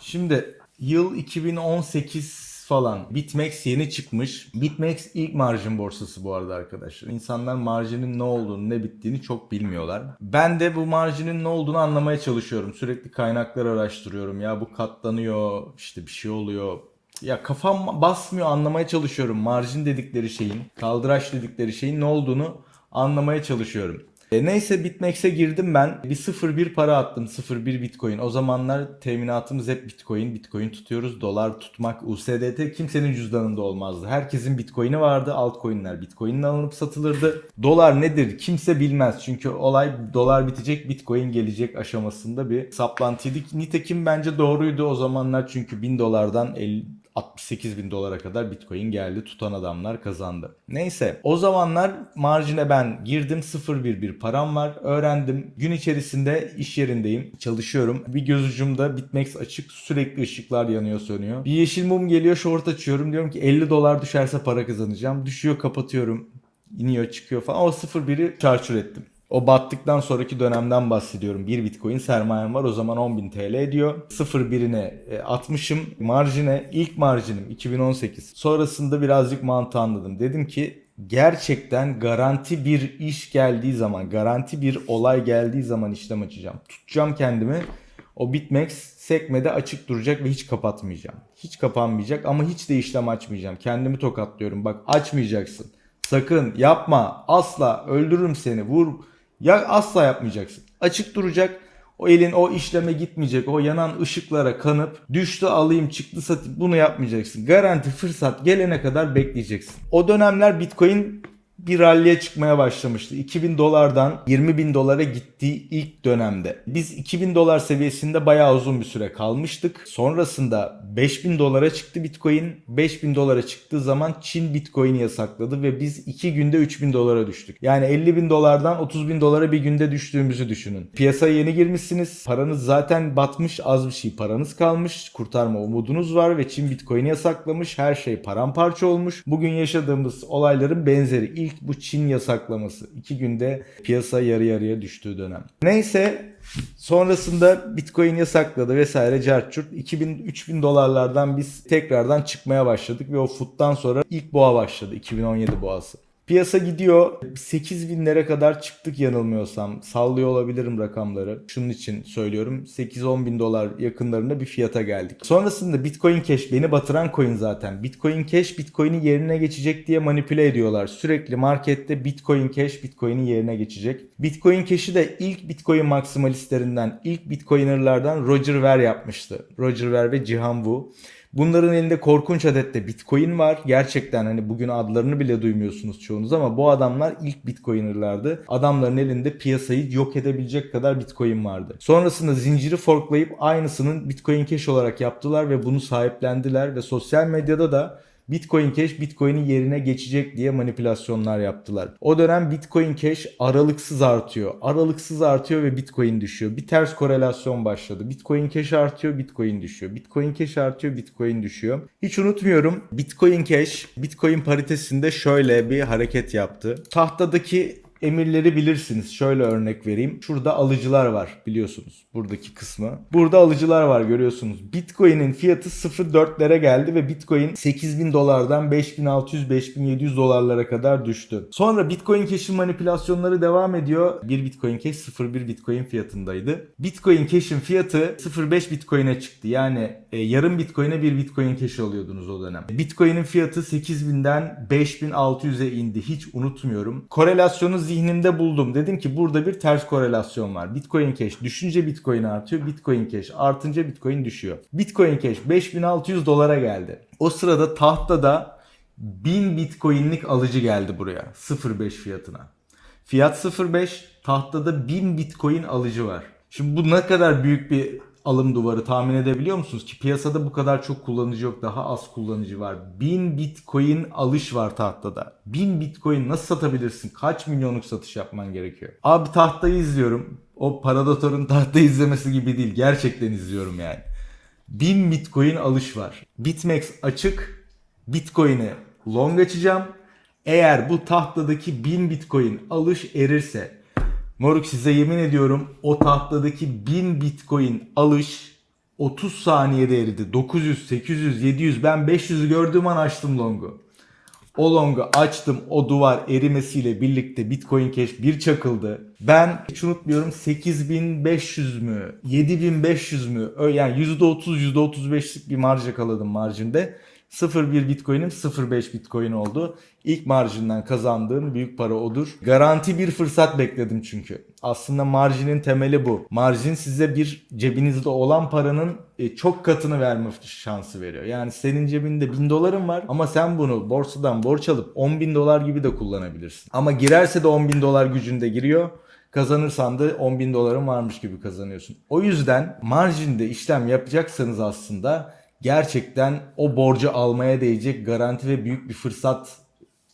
Şimdi yıl 2018 falan. BitMEX yeni çıkmış. BitMEX ilk marjin borsası bu arada arkadaşlar. İnsanlar marjinin ne olduğunu, ne bittiğini çok bilmiyorlar. Ben de bu marjinin ne olduğunu anlamaya çalışıyorum. Sürekli kaynaklar araştırıyorum. Ya bu katlanıyor, işte bir şey oluyor. Ya kafam basmıyor anlamaya çalışıyorum. Marjin dedikleri şeyin, kaldıraç dedikleri şeyin ne olduğunu anlamaya çalışıyorum. E, neyse BitMEX'e girdim ben. Bir 0.1 para attım. 0.1 Bitcoin. O zamanlar teminatımız hep Bitcoin. Bitcoin tutuyoruz. Dolar tutmak USDT kimsenin cüzdanında olmazdı. Herkesin Bitcoin'i vardı. Altcoin'ler Bitcoin'le alınıp satılırdı. Dolar nedir kimse bilmez. Çünkü olay dolar bitecek Bitcoin gelecek aşamasında bir saplantıydı. Nitekim bence doğruydu o zamanlar. Çünkü 1000 dolardan 50 68 bin dolara kadar Bitcoin geldi. Tutan adamlar kazandı. Neyse o zamanlar marjine ben girdim 0.1 bir param var. Öğrendim. Gün içerisinde iş yerindeyim. Çalışıyorum. Bir göz ucumda BitMEX açık. Sürekli ışıklar yanıyor sönüyor. Bir yeşil mum geliyor short açıyorum. Diyorum ki 50 dolar düşerse para kazanacağım. Düşüyor kapatıyorum. İniyor çıkıyor falan. O 0.1'i çarçur ettim. O battıktan sonraki dönemden bahsediyorum. 1 Bitcoin sermayem var. O zaman 10.000 TL ediyor. 0.1'ine e, atmışım. Marjine ilk marjinim 2018. Sonrasında birazcık mantığı anladım. Dedim ki gerçekten garanti bir iş geldiği zaman, garanti bir olay geldiği zaman işlem açacağım. Tutacağım kendimi. O BitMEX sekmede açık duracak ve hiç kapatmayacağım. Hiç kapanmayacak ama hiç de işlem açmayacağım. Kendimi tokatlıyorum. Bak açmayacaksın. Sakın yapma. Asla öldürürüm seni. Vur. Ya asla yapmayacaksın. Açık duracak. O elin o işleme gitmeyecek. O yanan ışıklara kanıp düştü alayım çıktı satayım bunu yapmayacaksın. Garanti fırsat gelene kadar bekleyeceksin. O dönemler Bitcoin bir ralliye çıkmaya başlamıştı. 2000 dolardan 20 bin dolara gittiği ilk dönemde. Biz 2000 dolar seviyesinde bayağı uzun bir süre kalmıştık. Sonrasında 5000 dolara çıktı Bitcoin. 5000 dolara çıktığı zaman Çin Bitcoin'i yasakladı ve biz 2 günde 3000 dolara düştük. Yani 50 bin dolardan 30 bin dolara bir günde düştüğümüzü düşünün. Piyasaya yeni girmişsiniz. Paranız zaten batmış az bir şey paranız kalmış. Kurtarma umudunuz var ve Çin Bitcoin'i yasaklamış. Her şey paramparça olmuş. Bugün yaşadığımız olayların benzeri. İlk bu Çin yasaklaması. 2 günde piyasa yarı yarıya düştüğü dönem. Neyse sonrasında Bitcoin yasakladı vesaire carçurt. 2000-3000 dolarlardan biz tekrardan çıkmaya başladık ve o futtan sonra ilk boğa başladı 2017 boğası. Piyasa gidiyor 8 binlere kadar çıktık yanılmıyorsam. Sallıyor olabilirim rakamları. Şunun için söylüyorum. 8-10 bin dolar yakınlarında bir fiyata geldik. Sonrasında Bitcoin Cash beni batıran coin zaten. Bitcoin Cash Bitcoin'i yerine geçecek diye manipüle ediyorlar. Sürekli markette Bitcoin Cash Bitcoin'i yerine geçecek. Bitcoin Cash'i de ilk Bitcoin maksimalistlerinden, ilk Bitcoiner'lardan Roger Ver yapmıştı. Roger Ver ve Cihan Wu. Bunların elinde korkunç adette Bitcoin var. Gerçekten hani bugün adlarını bile duymuyorsunuz çoğunuz ama bu adamlar ilk Bitcoiner'lardı. Adamların elinde piyasayı yok edebilecek kadar Bitcoin vardı. Sonrasında zinciri forklayıp aynısının Bitcoin Cash olarak yaptılar ve bunu sahiplendiler ve sosyal medyada da Bitcoin Cash Bitcoin'in yerine geçecek diye manipülasyonlar yaptılar. O dönem Bitcoin Cash aralıksız artıyor. Aralıksız artıyor ve Bitcoin düşüyor. Bir ters korelasyon başladı. Bitcoin Cash artıyor, Bitcoin düşüyor. Bitcoin Cash artıyor, Bitcoin düşüyor. Hiç unutmuyorum. Bitcoin Cash Bitcoin paritesinde şöyle bir hareket yaptı. Tahtadaki emirleri bilirsiniz. Şöyle örnek vereyim. Şurada alıcılar var biliyorsunuz. Buradaki kısmı. Burada alıcılar var görüyorsunuz. Bitcoin'in fiyatı 0.4'lere geldi ve Bitcoin 8000 dolardan 5600-5700 dolarlara kadar düştü. Sonra Bitcoin Cash'in manipülasyonları devam ediyor. 1 Bitcoin Cash 0.1 Bitcoin fiyatındaydı. Bitcoin Cash'in fiyatı 0.5 Bitcoin'e çıktı. Yani e, yarım Bitcoin'e 1 Bitcoin Cash alıyordunuz o dönem. Bitcoin'in fiyatı 8000'den 5600'e indi. Hiç unutmuyorum. Korelasyonu zihnimde buldum. Dedim ki burada bir ters korelasyon var. Bitcoin Cash düşünce Bitcoin artıyor. Bitcoin Cash artınca Bitcoin düşüyor. Bitcoin Cash 5600 dolara geldi. O sırada tahtada 1000 Bitcoin'lik alıcı geldi buraya 0.5 fiyatına. Fiyat 0.5 tahtada 1000 Bitcoin alıcı var. Şimdi bu ne kadar büyük bir alım duvarı tahmin edebiliyor musunuz ki piyasada bu kadar çok kullanıcı yok daha az kullanıcı var. 1000 bitcoin alış var tahtada. 1000 bitcoin nasıl satabilirsin? Kaç milyonluk satış yapman gerekiyor? Abi tahtayı izliyorum. O Paradator'un tahtayı izlemesi gibi değil. Gerçekten izliyorum yani. 1000 bitcoin alış var. BitMEX açık. Bitcoin'i long açacağım. Eğer bu tahtadaki 1000 bitcoin alış erirse Moruk size yemin ediyorum o tahtadaki 1000 bitcoin alış 30 saniyede eridi. 900, 800, 700 ben 500'ü gördüğüm an açtım longu. O longu açtım. O duvar erimesiyle birlikte Bitcoin Cash bir çakıldı. Ben hiç unutmuyorum 8500 mü 7500 mü yani %30 %35'lik bir marj yakaladım marjinde. 0.1 Bitcoin'im 0.5 Bitcoin oldu. İlk marjinden kazandığım büyük para odur. Garanti bir fırsat bekledim çünkü. Aslında marjinin temeli bu. Marjin size bir cebinizde olan paranın e, çok katını verme şansı veriyor. Yani senin cebinde 1000 doların var ama sen bunu borsadan borç alıp 10 bin dolar gibi de kullanabilirsin. Ama girerse de 10 bin dolar gücünde giriyor. Kazanırsan da 10 bin doların varmış gibi kazanıyorsun. O yüzden marjinde işlem yapacaksanız aslında gerçekten o borcu almaya değecek garanti ve büyük bir fırsat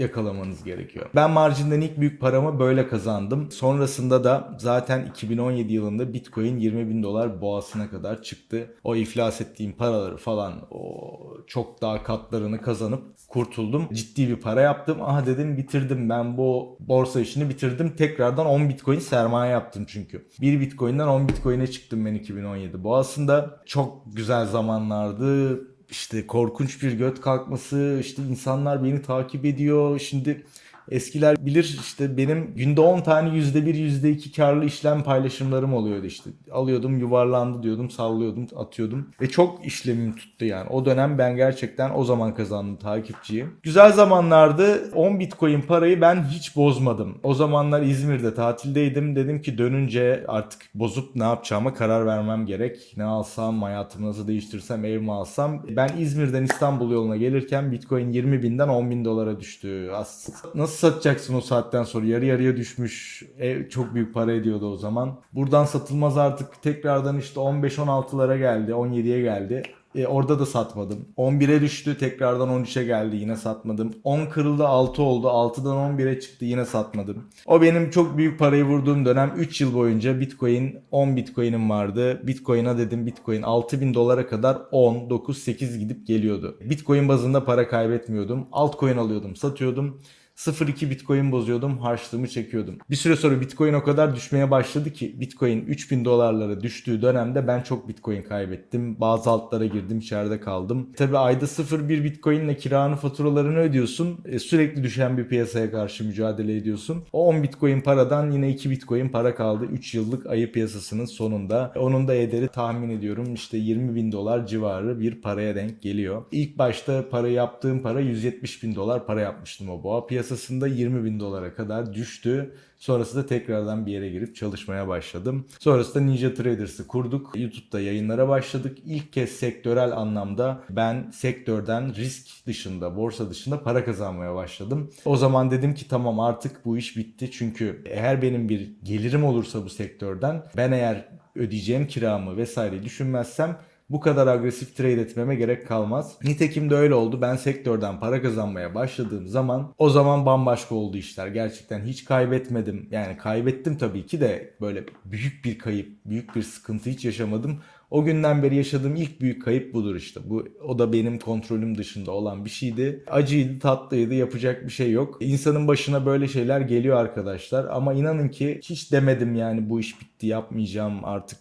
yakalamanız gerekiyor. Ben marjinden ilk büyük paramı böyle kazandım. Sonrasında da zaten 2017 yılında Bitcoin 20 bin dolar boğasına kadar çıktı. O iflas ettiğim paraları falan o çok daha katlarını kazanıp kurtuldum. Ciddi bir para yaptım. Aha dedim bitirdim ben bu borsa işini bitirdim. Tekrardan 10 Bitcoin sermaye yaptım çünkü. 1 Bitcoin'den 10 Bitcoin'e çıktım ben 2017. Bu aslında çok güzel zamanlardı işte korkunç bir göt kalkması, işte insanlar beni takip ediyor. Şimdi eskiler bilir işte benim günde 10 tane %1, %2 karlı işlem paylaşımlarım oluyordu işte. Alıyordum yuvarlandı diyordum, sallıyordum, atıyordum. Ve çok işlemim tuttu yani. O dönem ben gerçekten o zaman kazandım takipçiyi. Güzel zamanlardı. 10 Bitcoin parayı ben hiç bozmadım. O zamanlar İzmir'de tatildeydim. Dedim ki dönünce artık bozup ne yapacağıma karar vermem gerek. Ne alsam, hayatımı nasıl değiştirsem, ev mi alsam. Ben İzmir'den İstanbul yoluna gelirken Bitcoin 20 binden 10 bin dolara düştü. Aslında nasıl satacaksın o saatten sonra? Yarı yarıya düşmüş. Ev çok büyük para ediyordu o zaman. Buradan satılmaz artık tekrardan işte 15-16'lara geldi. 17'ye geldi. E, orada da satmadım. 11'e düştü tekrardan 13'e geldi yine satmadım. 10 kırıldı 6 oldu 6'dan 11'e çıktı yine satmadım. O benim çok büyük parayı vurduğum dönem 3 yıl boyunca Bitcoin 10 Bitcoin'im vardı. Bitcoin'a dedim Bitcoin 6000 dolara kadar 10, 9, 8 gidip geliyordu. Bitcoin bazında para kaybetmiyordum. Altcoin alıyordum satıyordum. 0.2 Bitcoin bozuyordum, harçlığımı çekiyordum. Bir süre sonra Bitcoin o kadar düşmeye başladı ki Bitcoin 3000 dolarlara düştüğü dönemde ben çok Bitcoin kaybettim. Bazı altlara girdim, içeride kaldım. Tabi ayda 0.1 Bitcoin ile kiranı faturalarını ödüyorsun. E, sürekli düşen bir piyasaya karşı mücadele ediyorsun. O 10 Bitcoin paradan yine 2 Bitcoin para kaldı 3 yıllık ayı piyasasının sonunda. Onun da ederi tahmin ediyorum işte 20 bin dolar civarı bir paraya denk geliyor. İlk başta para yaptığım para 170 bin dolar para yapmıştım o boğa piyasasında 20 bin dolara kadar düştü. Sonrasında tekrardan bir yere girip çalışmaya başladım. Sonrasında Ninja Traders'ı kurduk. YouTube'da yayınlara başladık. İlk kez sektörel anlamda ben sektörden risk dışında, borsa dışında para kazanmaya başladım. O zaman dedim ki tamam artık bu iş bitti. Çünkü eğer benim bir gelirim olursa bu sektörden ben eğer ödeyeceğim kiramı vesaire düşünmezsem bu kadar agresif trade etmeme gerek kalmaz. Nitekim de öyle oldu. Ben sektörden para kazanmaya başladığım zaman o zaman bambaşka oldu işler. Gerçekten hiç kaybetmedim. Yani kaybettim tabii ki de böyle büyük bir kayıp, büyük bir sıkıntı hiç yaşamadım. O günden beri yaşadığım ilk büyük kayıp budur işte. Bu o da benim kontrolüm dışında olan bir şeydi. Acıydı, tatlıydı, yapacak bir şey yok. İnsanın başına böyle şeyler geliyor arkadaşlar ama inanın ki hiç demedim yani bu iş bitti, yapmayacağım artık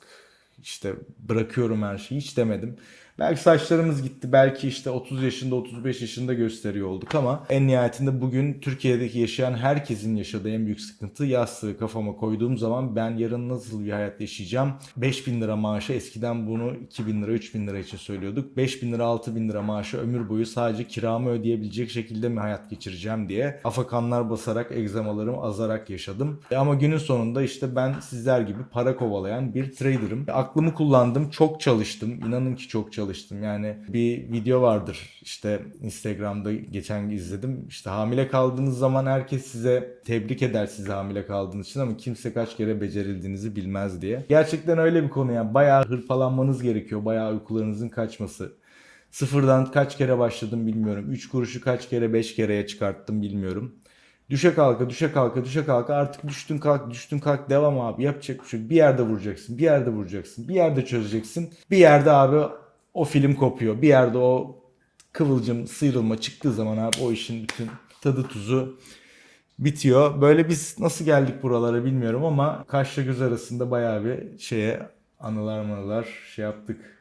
işte bırakıyorum her şeyi hiç demedim. Belki saçlarımız gitti. Belki işte 30 yaşında 35 yaşında gösteriyor olduk ama en nihayetinde bugün Türkiye'deki yaşayan herkesin yaşadığı en büyük sıkıntı yastığı kafama koyduğum zaman ben yarın nasıl bir hayat yaşayacağım? 5000 lira maaşı eskiden bunu 2000 lira 3000 lira için söylüyorduk. 5000 lira 6000 lira maaşı ömür boyu sadece kiramı ödeyebilecek şekilde mi hayat geçireceğim diye afakanlar basarak egzamalarım azarak yaşadım. E ama günün sonunda işte ben sizler gibi para kovalayan bir trader'ım. Aklımı kullandım, çok çalıştım. İnanın ki çok çalıştım. Yani bir video vardır işte Instagram'da geçen izledim. İşte hamile kaldığınız zaman herkes size tebrik eder size hamile kaldığınız için ama kimse kaç kere becerildiğinizi bilmez diye. Gerçekten öyle bir konu yani bayağı hırpalanmanız gerekiyor. Bayağı uykularınızın kaçması. Sıfırdan kaç kere başladım bilmiyorum. 3 kuruşu kaç kere 5 kereye çıkarttım bilmiyorum. Düşe kalka, düşe kalka, düşe kalka artık düştün kalk, düştün kalk devam abi. Yapacak bir şey. Bir yerde vuracaksın, bir yerde vuracaksın, bir yerde çözeceksin. Bir yerde abi o film kopuyor. Bir yerde o kıvılcım sıyrılma çıktığı zaman abi o işin bütün tadı tuzu bitiyor. Böyle biz nasıl geldik buralara bilmiyorum ama kaşla göz arasında bayağı bir şeye anılar manılar şey yaptık.